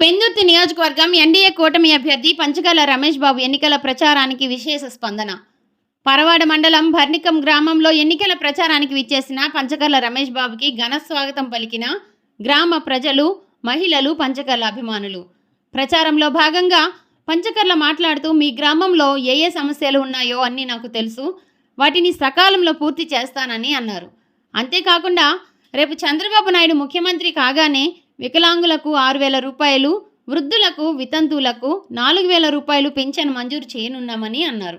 పెందుర్తి నియోజకవర్గం ఎన్డీఏ కూటమి అభ్యర్థి పంచకాల రమేష్ బాబు ఎన్నికల ప్రచారానికి విశేష స్పందన. పరవాడ మండలం భర్నికం గ్రామంలో ఎన్నికల ప్రచారానికి విచ్చేసిన పంచకర్ల రమేష్ బాబుకి ఘన స్వాగతం పలికిన గ్రామ ప్రజలు మహిళలు పంచకర్ల అభిమానులు. ప్రచారంలో భాగంగా పంచకర్ల మాట్లాడుతూ మీ గ్రామంలో ఏ ఏ సమస్యలు ఉన్నాయో అన్నీ నాకు తెలుసు. వాటిని సకాలంలో పూర్తి చేస్తానని అన్నారు. అంతేకాకుండా రేపు చంద్రబాబు నాయుడు ముఖ్యమంత్రి కాగానే వికలాంగులకు ఆరు వేల రూపాయలు వృద్ధులకు వితంతువులకు నాలుగు వేల రూపాయలు పెన్షన్ మంజూరు చేయనున్నామని అన్నారు.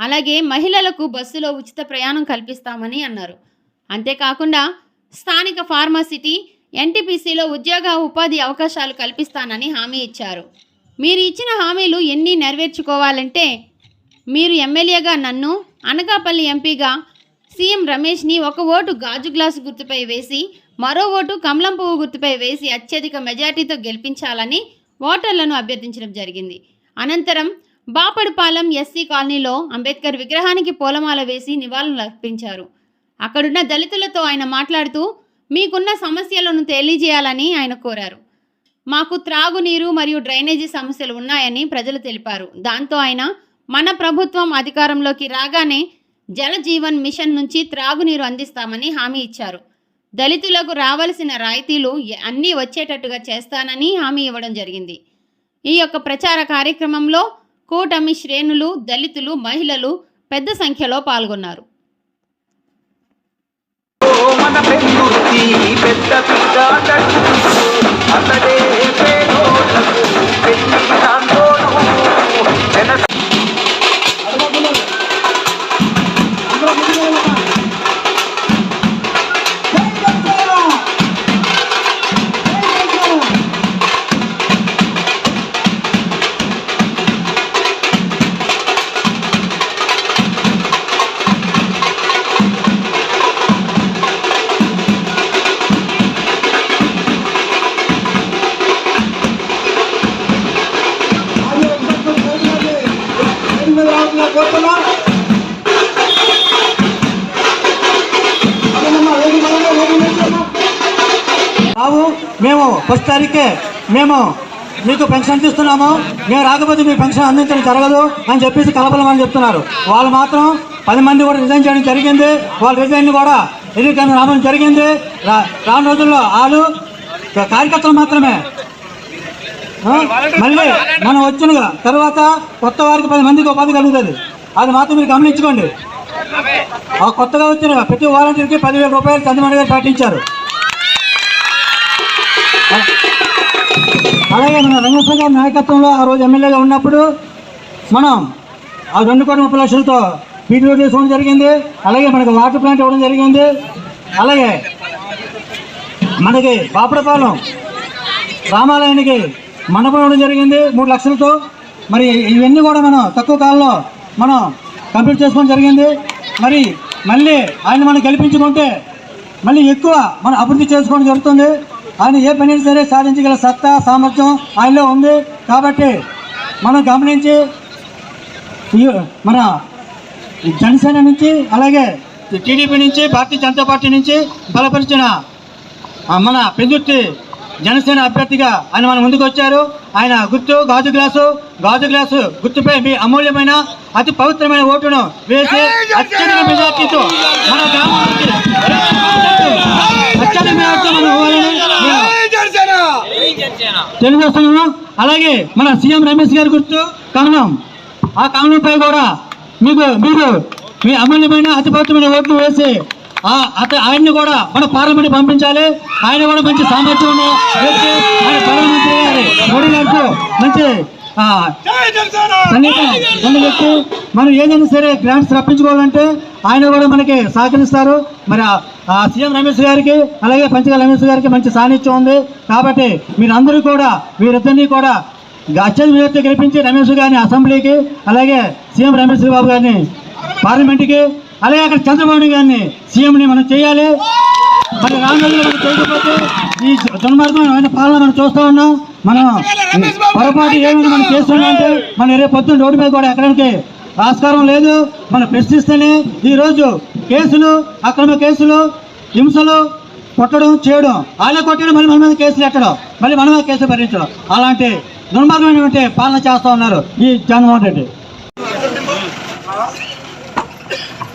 అలాగే మహిళలకు బస్సులో ఉచిత ప్రయాణం కల్పిస్తామని అన్నారు. అంతేకాకుండా స్థానిక ఫార్మాసిటీ ఎన్టీపీసీలో ఉద్యోగ ఉపాధి అవకాశాలు కల్పిస్తానని హామీ ఇచ్చారు. మీరు ఇచ్చిన హామీలు ఎన్ని నెరవేర్చుకోవాలంటే మీరు ఎమ్మెల్యేగా నన్ను అనకాపల్లి ఎంపీగా సీఎం రమేష్ని ఒక ఓటు గాజు గ్లాసు గుర్తుపై వేసి మరో ఓటు కమలం పువ్వు గుర్తుపై వేసి అత్యధిక మెజార్టీతో గెలిపించాలని ఓటర్లను అభ్యర్థించడం జరిగింది. అనంతరం బాపడుపాలెం ఎస్సీ కాలనీలో అంబేద్కర్ విగ్రహానికి పూలమాల వేసి నివాళులు అర్పించారు. అక్కడున్న దళితులతో ఆయన మాట్లాడుతూ మీకున్న సమస్యలను తెలియజేయాలని ఆయన కోరారు. మాకు త్రాగునీరు మరియు డ్రైనేజీ సమస్యలు ఉన్నాయని ప్రజలు తెలిపారు. దాంతో ఆయన మన ప్రభుత్వం అధికారంలోకి రాగానే జలజీవన్ మిషన్ నుంచి త్రాగునీరు అందిస్తామని హామీ ఇచ్చారు. దళితులకు రావలసిన రాయితీలు అన్నీ వచ్చేటట్టుగా చేస్తానని హామీ ఇవ్వడం జరిగింది. ఈ యొక్క ప్రచార కార్యక్రమంలో కూటమి శ్రేణులు దళితులు మహిళలు పెద్ద సంఖ్యలో పాల్గొన్నారు. పెద్ద బాబు మేము ఫస్ట్ తారీఖే మేము మీకు పెన్షన్ తీస్తున్నాము మేము రాకపోతే మీ పెన్షన్ అందించడం జరగదు అని చెప్పేసి కలపలమని చెప్తున్నారు. వాళ్ళు మాత్రం పది మంది కూడా రిజైన్ చేయడం జరిగింది. వాళ్ళ రిజైన్ కూడా ఎన్నికలు రావడం జరిగింది. రా- రాను రోజుల్లో వాళ్ళు కార్యకర్తలు మాత్రమే మళ్ళీ మనం వచ్చినగా తర్వాత కొత్త వారికి పది మందికి ఉపాధి కలుగుతుంది. అది మాత్రం మీరు గమనించుకోండి. ఆ కొత్తగా వచ్చిన ప్రతి వాలంటీర్కి పదివేల రూపాయలు చంద్రబాబు గారు పాటించారు. అలాగే మన రంగేశ్వర గారి నాయకత్వంలో ఆ రోజు ఎమ్మెల్యేగా ఉన్నప్పుడు మనం ఆ రెండు కోట్ల ముప్పై లక్షలతో పీటీఓ చేసుకోవడం జరిగింది. అలాగే మనకు వాటర్ ప్లాంట్ ఇవ్వడం జరిగింది. అలాగే మనకి బాపడపాలెం రామాలయానికి మండపం జరిగింది మూడు లక్షలతో. మరి ఇవన్నీ కూడా మనం తక్కువ కాలంలో మనం కంప్లీట్ చేసుకోవడం జరిగింది. మరి మళ్ళీ ఆయన మనం గెలిపించుకుంటే మళ్ళీ ఎక్కువ మనం అభివృద్ధి చేసుకోవడం జరుగుతుంది. ఆయన ఏ పని సరే సాధించగల సత్తా సామర్థ్యం ఆయనలో ఉంది. కాబట్టి మనం గమనించి మన జనసేన నుంచి అలాగే టీడీపీ నుంచి భారతీయ జనతా పార్టీ నుంచి బలపరిచిన మన పెందుర్తి జనసేన అభ్యర్థిగా ఆయన మన ముందుకు వచ్చారు. ఆయన గుర్తు గాజు గ్లాసు గాజు గ్లాసు గుర్తుపై మీ అమూల్యమైన అతి పవిత్రమైన ఓటును వేసి అత్యధిక మెజార్టీతో మన గ్రామానికి అత్యధిక తెలియజేస్తున్నాను. అలాగే మన సీఎం రమేష్ గారి గుర్తు కమలం ఆ కమలంపై కూడా మీకు మీరు మీ అమూల్యమైన అతి పవిత్రమైన ఓట్లు వేసి ఆ అత ఆయన్ని కూడా మన పార్లమెంట్ పంపించాలి. ఆయన కూడా మంచి సామర్థ్యం ఉన్న వ్యక్తి ఆయన ప్రధానమంత్రి గారి. మోడీ గారితో మంచి ఉన్న వ్యక్తి. మనం ఏదైనా సరే గ్రాంట్స్ రప్పించుకోవాలంటే ఆయన కూడా మనకి సహకరిస్తారు. మరి సీఎం రమేష్ గారికి అలాగే పంచగల రమేష్ గారికి మంచి సాన్నిధ్యం ఉంది. కాబట్టి మీరందరూ కూడా వీరిద్దరినీ కూడా అత్యధిక మెజార్టీ గెలిపించి రమేష్ గారిని అసెంబ్లీకి అలాగే సీఎం రమేష్ బాబు గారిని పార్లమెంట్కి అలాగే అక్కడ చంద్రబాబు గారిని సీఎంని మనం చేయాలి. మరి రానులు మనం చేయకపోతే ఈ దుర్మార్గమైన పాలన మనం చూస్తూ ఉన్నాం. మనం పొరపాటు ఏమైనా మనం చేస్తున్నాం అంటే మనం రేపు పొద్దున్న రోడ్డు మీద కూడా ఎక్కడానికి ఆస్కారం లేదు. మనం ప్రశ్నిస్తేనే ఈరోజు కేసులు అక్రమ కేసులు హింసలు కొట్టడం చేయడం వాళ్ళే కొట్టడం మళ్ళీ మన మీద కేసులు ఎట్టడం మళ్ళీ మన మీద కేసులు భరించడం. అలాంటి దుర్మార్గమైనటువంటి పాలన చేస్తూ ఉన్నారు ఈ జగన్మోహన్ రెడ్డి.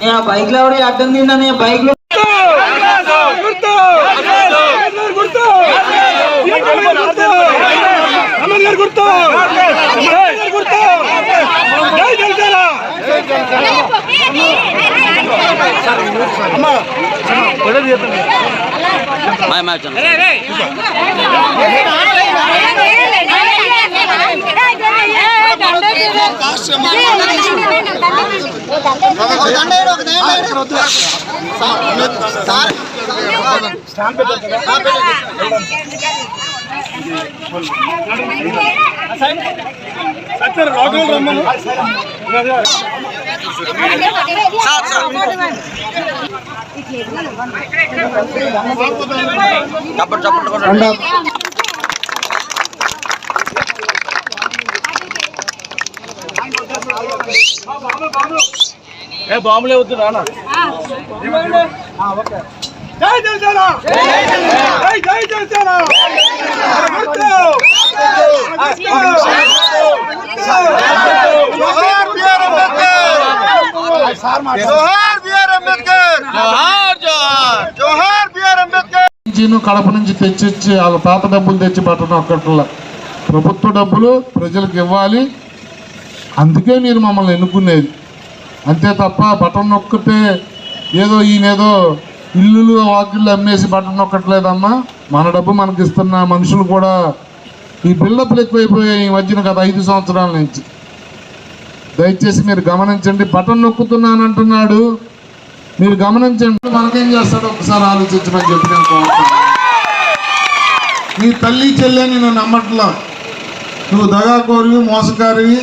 నే ఆ బైక్లో ఎవరు అడ్డం తిండి బైక్ மாய மாய சொன்ன రాఘవ్ రమ్మను చప్పట్లు చప్పట్లు లో జీను కడప నుంచి తెచ్చిచ్చి వాళ్ళ తాత డబ్బులు తెచ్చి పట్టడం ఒక్కట్ల ప్రభుత్వ డబ్బులు ప్రజలకు ఇవ్వాలి అందుకే మీరు మమ్మల్ని ఎన్నుకునేది. అంతే తప్ప బటన్ నొక్కితే ఏదో ఈయనేదో ఇల్లులు వాకిళ్ళు అమ్మేసి బటన్ నొక్కట్లేదమ్మా. మన డబ్బు మనకి ఇస్తున్న మనుషులు కూడా ఈ బిల్డప్లు ఎక్కువైపోయాయి ఈ మధ్యన గత ఐదు సంవత్సరాల నుంచి. దయచేసి మీరు గమనించండి బటన్ నొక్కుతున్నానంటున్నాడు. మీరు గమనించండి మనకేం చేస్తాడో ఒకసారి ఆలోచించమని చెప్పి నేను కోరుతున్నాను. నీ తల్లి చెల్లె నేను నమ్మట్లా. నువ్వు దగాకోరివి మోసకారివి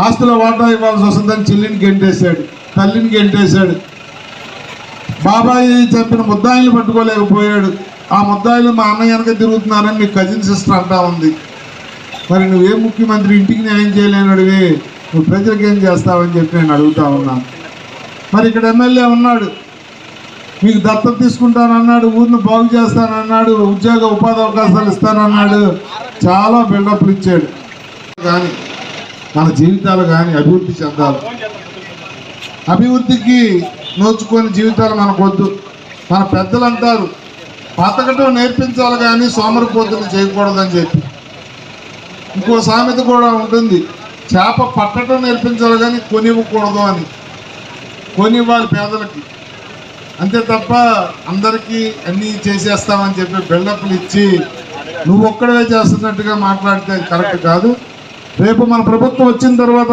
ఆస్తుల వాటా ఇవ్వాల్సి వస్తుందని చెల్లిని గెంటేశాడు తల్లిని గెంటేశాడు. బాబాయి చంపిన ముద్దాయిలు పట్టుకోలేకపోయాడు. ఆ ముద్దాయిలు మా అన్నయ్య వెనక తిరుగుతున్నారని మీ కజిన్ సిస్టర్ అంటా ఉంది. మరి నువ్వే ముఖ్యమంత్రి ఇంటికి న్యాయం చేయలేనడివి నువ్వు ప్రజలకు ఏం చేస్తావని చెప్పి నేను అడుగుతా ఉన్నాను మరి ఇక్కడ ఎమ్మెల్యే ఉన్నాడు. మీకు దత్తత తీసుకుంటానన్నాడు ఊరిని బాగు చేస్తానన్నాడు ఉద్యోగ ఉపాధి అవకాశాలు ఇస్తానన్నాడు. చాలా బిల్డప్లు ఇచ్చాడు. కానీ మన జీవితాలు కానీ అభివృద్ధి చెందాలి. అభివృద్ధికి నోచుకొని జీవితాలు మనకొద్దు మన పెద్దలు అంటారు బతకటం నేర్పించాలి కానీ సోమరిపోతులు చేయకూడదని చెప్పి. ఇంకో సామెత కూడా ఉంటుంది చేప పట్టడం నేర్పించాలి కానీ కొనివ్వకూడదు అని. కొనివ్వాలి పేదలకి. అంతే తప్ప అందరికీ అన్నీ చేసేస్తామని చెప్పి బిల్డప్లు ఇచ్చి నువ్వు ఒక్కడే చేస్తున్నట్టుగా మాట్లాడితే అది కరెక్ట్ కాదు. రేపు మన ప్రభుత్వం వచ్చిన తర్వాత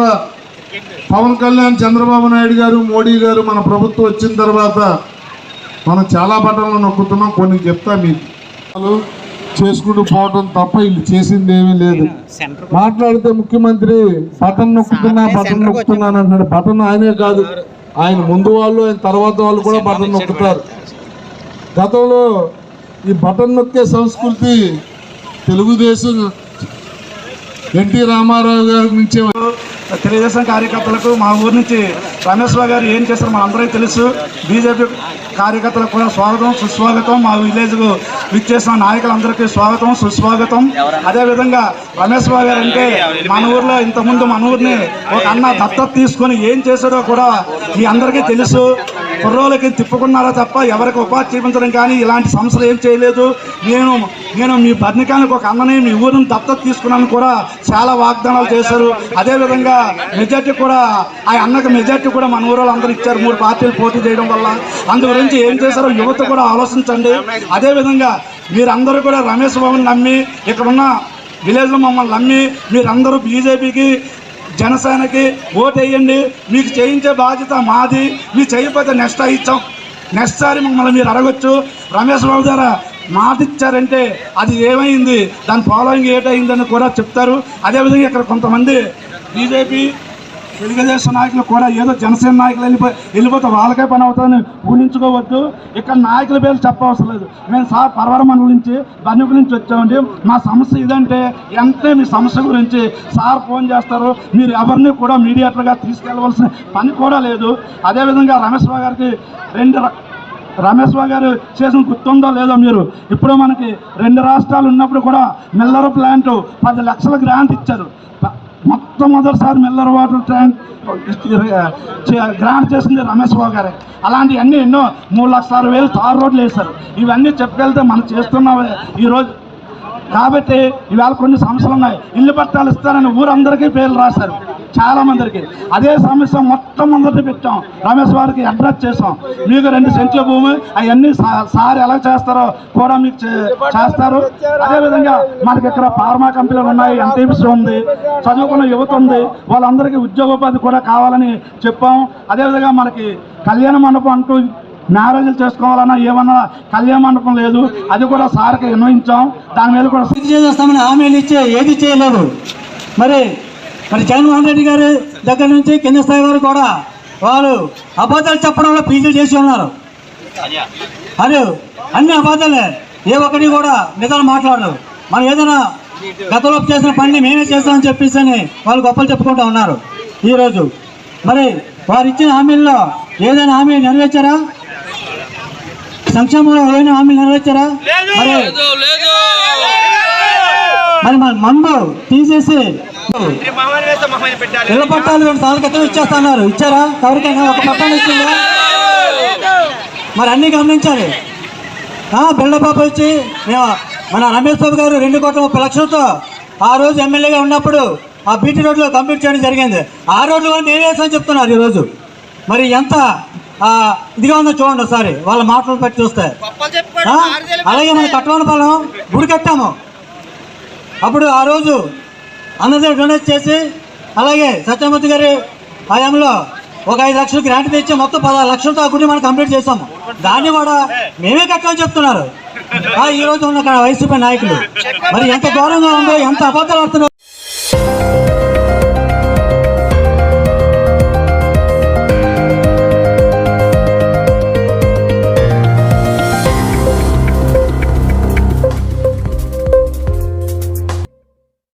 పవన్ కళ్యాణ్ చంద్రబాబు నాయుడు గారు మోడీ గారు మన ప్రభుత్వం వచ్చిన తర్వాత మనం చాలా బటన్లు నొక్కుతున్నాం. కొన్ని చెప్తా మీకు. చేసుకుంటూ పోవడం తప్ప వీళ్ళు చేసింది ఏమీ లేదు. మాట్లాడితే ముఖ్యమంత్రి బటన్ నొక్కుతున్నా బటన్ నొక్కుతున్నాను అంటున్నాడు. బటన్ ఆయనే కాదు. ఆయన ముందు వాళ్ళు ఆయన తర్వాత వాళ్ళు కూడా బటన్ నొక్కుతారు. గతంలో ఈ బటన్ నొక్కే సంస్కృతి తెలుగుదేశం ఎన్టీ రామారావు గారి నుంచి తెలుగుదేశం కార్యకర్తలకు మా ఊరు నుంచి రమేష్ గారు ఏం చేశారు మనందరికీ తెలుసు. బీజేపీ కార్యకర్తలకు కూడా స్వాగతం సుస్వాగతం. మా విలేజ్కు విచ్చేసిన నాయకులందరికీ స్వాగతం సుస్వాగతం. అదేవిధంగా రమేష్ గారు అంటే మన ఊర్లో ఇంతకుముందు మన ఊరిని ఒక అన్న దత్తత తీసుకొని ఏం చేశాడో కూడా మీ అందరికీ తెలుసు. కుర్రోలకి తిప్పుకున్నారా తప్ప ఎవరికి ఉపాధి చూపించడం కానీ ఇలాంటి సమస్యలు ఏం చేయలేదు. నేను నేను మీ బర్ణికానికి ఒక అన్నని మీ ఊరిని దత్తత తీసుకున్నాను కూడా చాలా వాగ్దానాలు చేశారు. అదేవిధంగా మెజార్టీ కూడా ఆ అన్నకు మెజార్టీ కూడా మన ఊరు అందరూ ఇచ్చారు. మూడు పార్టీలు పోటీ చేయడం వల్ల. అందు గురించి ఏం చేశారో యువత కూడా ఆలోచించండి. అదేవిధంగా మీరందరూ కూడా రమేష్ బాబుని నమ్మి ఇక్కడ ఉన్న విలేజ్లో మమ్మల్ని నమ్మి మీరందరూ బీజేపీకి జనసేనకి ఓటేయండి. మీకు చేయించే బాధ్యత మాది. మీరు చేయకపోతే నెక్స్ట్ ఇచ్చాం. నెక్స్ట్ సారి మమ్మల్ని మీరు అడగొచ్చు. రమేష్ బాబు గారు మాట ఇచ్చారంటే అది ఏమైంది? దాని ఫాలోయింగ్ ఏటైందని కూడా చెప్తారు. అదేవిధంగా ఇక్కడ కొంతమంది బీజేపీ తెలుగుదేశం నాయకులు కూడా ఏదో జనసేన నాయకులు వెళ్ళిపోయి వెళ్ళిపోతే వాళ్ళకే పని అవుతుందని ఊహించుకోవద్దు. ఇక్కడ నాయకుల పేర్లు చెప్పవసరం లేదు. మేము సార్ పర్వరమన్ గురించి నుంచి బన్నుకు నుంచి వచ్చామండి. మా సమస్య ఇదంటే వెంటనే మీ సమస్య గురించి సార్ ఫోన్ చేస్తారు. మీరు ఎవరిని కూడా మీడియేటర్గా తీసుకెళ్ళవలసిన పని కూడా లేదు. అదేవిధంగా రమేష్ రావు గారికి రెండు ర- రమేష్ బాబు గారు చేసిన గుర్తుందో లేదో మీరు ఇప్పుడు మనకి రెండు రాష్ట్రాలు ఉన్నప్పుడు కూడా మిల్లర్ ప్లాంట్ పది లక్షల గ్రాంట్ ఇచ్చారు. మొట్టమొదటిసారి మిల్లర్ వాటర్ ట్యాంక్ చే- గ్రాంట్ చేసింది రమేష్ బాబు గారే. అలాంటివన్నీ ఎన్నో మూడు లక్షల అరవై వేలు తారు రోడ్లు వేశారు. ఇవన్నీ చెప్పగలితే మనం చేస్తున్నాం ఈరోజు. కాబట్టి ఇవాళ కొన్ని సమస్యలు ఉన్నాయి. ఇల్లు పట్టాలు ఇస్తారని ఊరందరికీ పేర్లు రాశారు. చాలా మందికి. అదే సమస్య మొత్తం మొట్టమొదటి పెట్టాం. రమేష్ వారికి అడ్రస్ చేసాం మీకు రెండు సెంట్ల భూమి అవన్నీ సార్ ఎలా చేస్తారో కూడా మీకు చే- చేస్తారు. అదేవిధంగా మనకి ఇక్కడ ఫార్మా కంపెనీలు ఉన్నాయి ఎంటీపీసీ ఉంది చదువుకున్న యువత ఉంది వాళ్ళందరికీ ఉద్యోగోపాధి కూడా కావాలని చెప్పాం. అదేవిధంగా మనకి కళ్యాణ మండపం అంటూ మ్యారేజ్లు చేసుకోవాలన్నా ఏమన్నా కళ్యాణ మండపం లేదు అది కూడా సార్కి అన్వయించాం దాని మీద కూడా స్థితి చేస్తామని హామీలు ఇచ్చే ఏది చేయలేదు. మరి మరి జగన్మోహన్ రెడ్డి గారి దగ్గర నుంచి కింద స్థాయి వరకు కూడా వారు అబద్ధాలు చెప్పడంలో పీజీలు చేసి ఉన్నారు. అది అన్ని అబద్ధాలే. ఏ ఒక్కటి కూడా నిజాలు మాట్లాడరు. మనం ఏదైనా గతంలో చేసిన పని మేమే చేస్తామని చెప్పేసి అని వాళ్ళు గొప్పలు చెప్పుకుంటూ ఉన్నారు ఈరోజు. మరి వారు ఇచ్చిన హామీల్లో ఏదైనా హామీ నెరవేర్చారా? సంక్షేమంలో ఏమైనా హామీలు నెరవేర్చారా? మరి మరి మన మందు తీసేసి ఇళ్ళ పట్టాలు రెండు సార్లు క్రితం ఇచ్చేస్తున్నారు. ఇచ్చారా? ఎవరికైనా ఒక పట్టాలు ఇచ్చిందా? మరి అన్నీ గమనించాలి. బిల్డపాప వచ్చి మేము మన రమేష్ బాబు గారు రెండు కోట్ల ముప్పై లక్షలతో ఆ రోజు ఎమ్మెల్యేగా ఉన్నప్పుడు ఆ బీటీ రోడ్లో కంప్లీట్ చేయడం జరిగింది. ఆ రోడ్లు కూడా మేమే వేసామని చెప్తున్నారు ఈరోజు. మరి ఎంత ఆ, ఇదిగా ఉందో చూడండి ఒకసారి. వాళ్ళ మాటలు బట్టి చూస్తే? అలాగే మన కట్టవనపాలెం గుడి కట్టాము. అప్పుడు ఆ రోజు అందరి డొనేట్ చేసి అలాగే సత్యమూర్తి గారి హయాంలో ఒక ఐదు లక్షలు గ్రాంట్ తెచ్చి మొత్తం పదహారు లక్షలతో ఆ గుడి మనం కంప్లీట్ చేసాము దాన్ని కూడా మేమే కట్టమని చెప్తున్నారు. ఈ రోజు ఉన్న వైసీపీ నాయకులు. మరి ఎంత ఘోరంగా ఉందో ఎంత అబద్ధాలు ఆడుతున్నారు.